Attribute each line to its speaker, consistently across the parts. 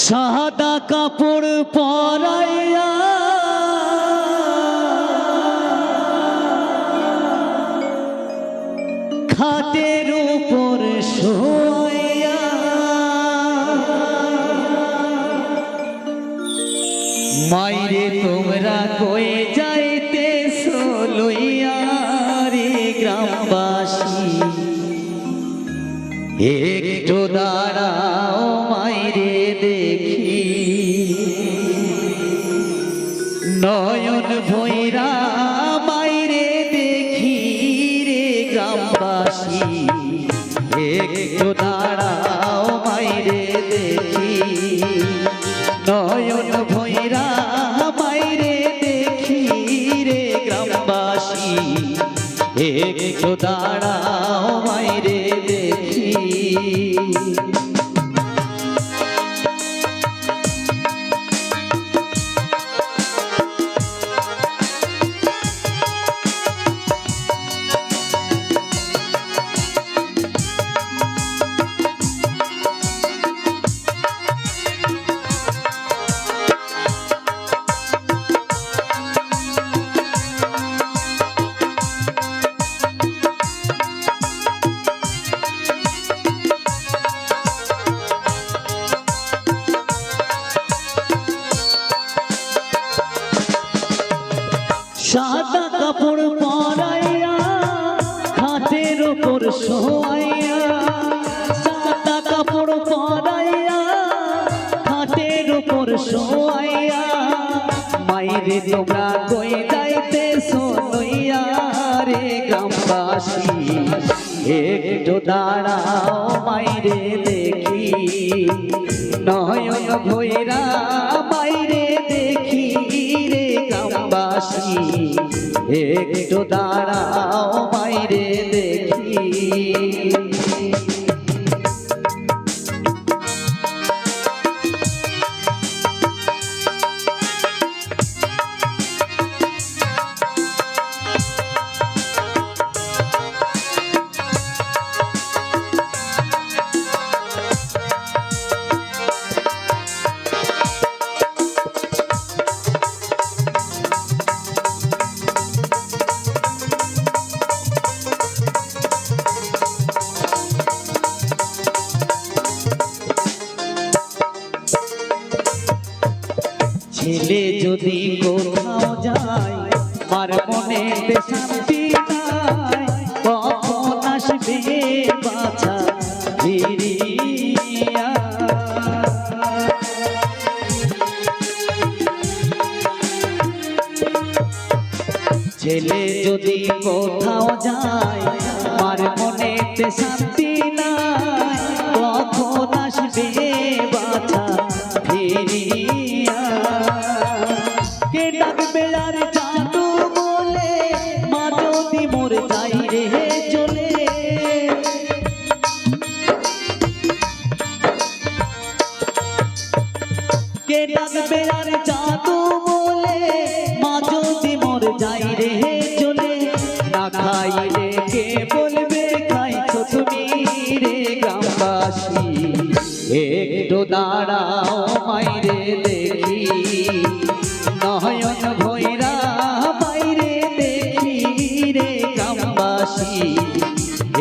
Speaker 1: সাদা কাপড় পরাইয়া খাটের উপর শোয়া। মাইরে তোমরা কয়ে যাইতে লইয়া রে গ্রামবাসী? একটু নয়ন ভৈরা মাইরে দেখি রে গ্রামবাসী। একটু দাঁড়াও মাইরে দেখি। নয়ন ভৈরা মাইরে দেখি রে গ্রামবাসী। একটু দাঁড়াও মাইরে দেখি। সাদা কাপড় পরাইয়া খাটের ওপর শোয়াইয়া, সাদা কাপড় পরাইয়া খাটের ওপর শোয়াইয়া, মাইরে তোমরা কই যাইতে শোনইয়া রে গ্রামবাসী? একটু দাঁড়াও মাইরে দেখি নয় ভৈরা মাইরে গ্রামবাসী একটু দাঁড়াও বাইরে দেখি। ছেলে যদি কোথাও যায় মার মনে শান্তি কখন আসবে বাছা ছেলে যদি কোথাও যায়, মার মনে শান্তি কে ডাকবে আর জাদু বলে, মা যদি মোর রে, চলে না খাইলে কে রে গ্রামবাসী? একটু দাঁড়াও মাইরে দেখি, নয়ন ভৈরা বাইরে দেখি রে গ্রামবাসী।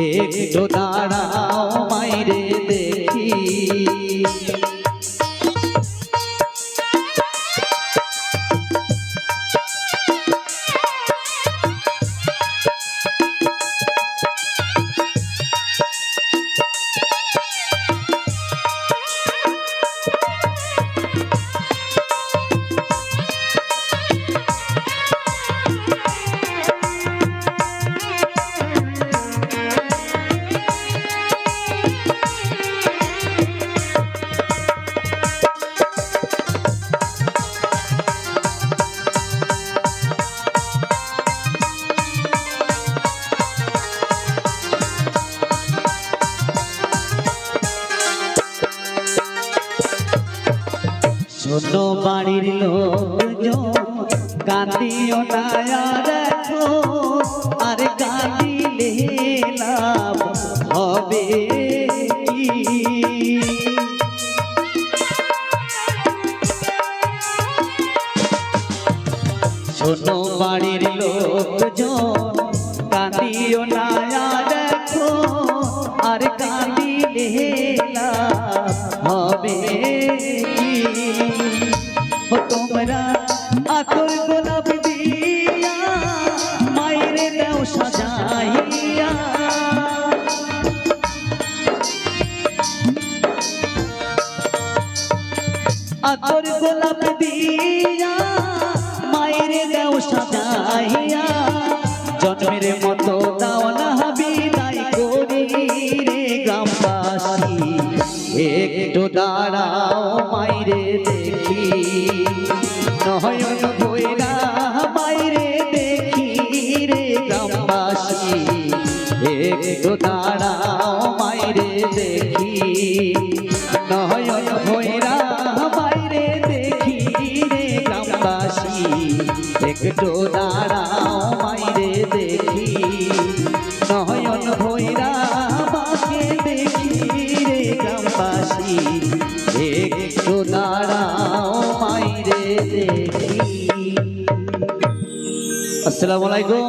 Speaker 1: একটু দাঁড়াও মাইরে দেখি ছোট বাড়ির লোকজন কাঁদিও না দেখো আর কাঁদিলে লাভ হবে ছোট বাড়ির লোকজন কাঁদিও না দেখো আর কাঁদিলে লাভ হবে গোলাপ দিয়া, মায়ের মতো দাও না বিদায় করি রে গ্রামবাসী। একটু দাঁড়াও মাইরে দেখি, নয়ন ভৈরা বাইরে দেখি রে গ্রামবাসী। একটু দাঁড়াও মাইরে দেখি একটু দাঁড়াও মাইরে দেখি নয়ন ভৈরা বাকে দেখি রে গ্রামবাসী একটু দাঁড়াও মাইরে দেখি আসসালামু আলাইকুম।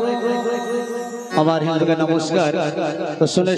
Speaker 1: আমার হিন্দুকে নমস্কার। তো শুনে